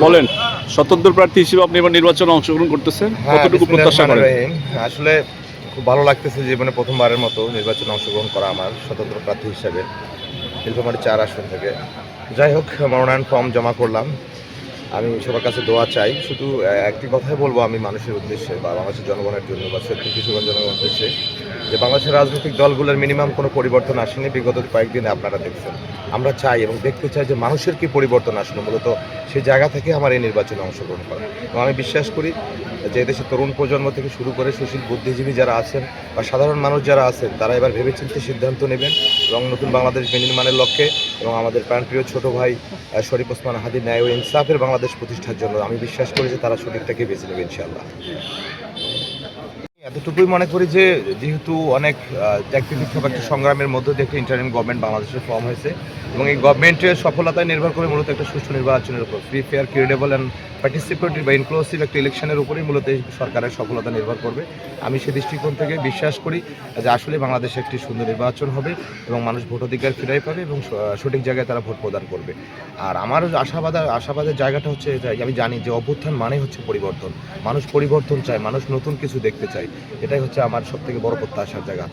বলেন স্বতন্ত্র প্রার্থী হিসেবে আপনি এবার নির্বাচনে অংশগ্রহণ করতেছেন? হ্যাঁ, কতটুকু প্রত্যাশা করেন? আসলে খুব ভালো লাগতেছে জীবনে প্রথমবারের মতো নির্বাচনে অংশগ্রহণ করা আমার স্বতন্ত্র প্রার্থী হিসেবে। চার আসন থেকে। যাই হোক মনোনয়ন ফর্ম জমা করলাম। আমি সবার কাছে দোয়া চাই। শুধু একটি কথাই বলব আমি মানুষের উদ্দেশ্যে বা বাংলাদেশের জনগণের জন্য বা সত্যি কিশোরগঞ্জ জনগণের উদ্দেশ্যে যে বাংলাদেশের রাজনৈতিক দলগুলোর মিনিমাম কোনো পরিবর্তন আসেনি। বিগত কয়েকদিনে আপনারা দেখছেন। আমরা চাই এবং দেখতে চাই যে মানুষের কি পরিবর্তন আসলো। মূলত সেই জায়গা থেকে আমার এই নির্বাচনে অংশগ্রহণ করা। এবং আমি বিশ্বাস করি যে দেশের তরুণ প্রজন্ম থেকে শুরু করে সুশীল বুদ্ধিজীবী যারা আছেন বা সাধারণ মানুষ যারা আছেন, তারা এবার ভেবেচিন্তে সিদ্ধান্ত নেবেন এবং নতুন বাংলাদেশ বিনির্মাণের লক্ষ্যে এবং আমাদের প্রাণপ্রিয় ছোট ভাই শরীফ ওসমান হাদি ন্যায় ও ইনসাফের বাংলাদেশ প্রতিষ্ঠার জন্য আমি বিশ্বাস করি যে তারা সঠিকটাকে বেছে নেবে, ইনশাআল্লাহ। এতটুকুই মনে করি যে, যেহেতু অনেক চাকরি একটা সংগ্রামের মধ্যে দিয়ে একটা ইন্টারিম গভর্নমেন্ট বাংলাদেশে ফর্ম হয়েছে এবং এই গভর্নমেন্টের সফলতায় নির্ভর করে মূলত একটা সুষ্ঠু নির্বাচনের উপর free fair credible and participative বা ইনক্লুসিভ একটা ইলেকশনের উপরেই মূলত সরকারের সফলতা নির্ভর করবে। আমি সে দৃষ্টিকোণ থেকে বিশ্বাস করি যে আসলে বাংলাদেশে একটি সুন্দর নির্বাচন হবে এবং মানুষ ভোটাধিকার ফিরাই পাবে এবং সঠিক জায়গায় তারা ভোট প্রদান করবে। আর আমার আশাবাদ, আশাবাদের জায়গাটা হচ্ছে আমি জানি যে অভ্যুত্থান মানে হচ্ছে পরিবর্তন। মানুষ পরিবর্তন চায়, মানুষ নতুন কিছু দেখতে চায়। এটাই হচ্ছে আমার সব থেকে বড় প্রত্যাশার জায়গা।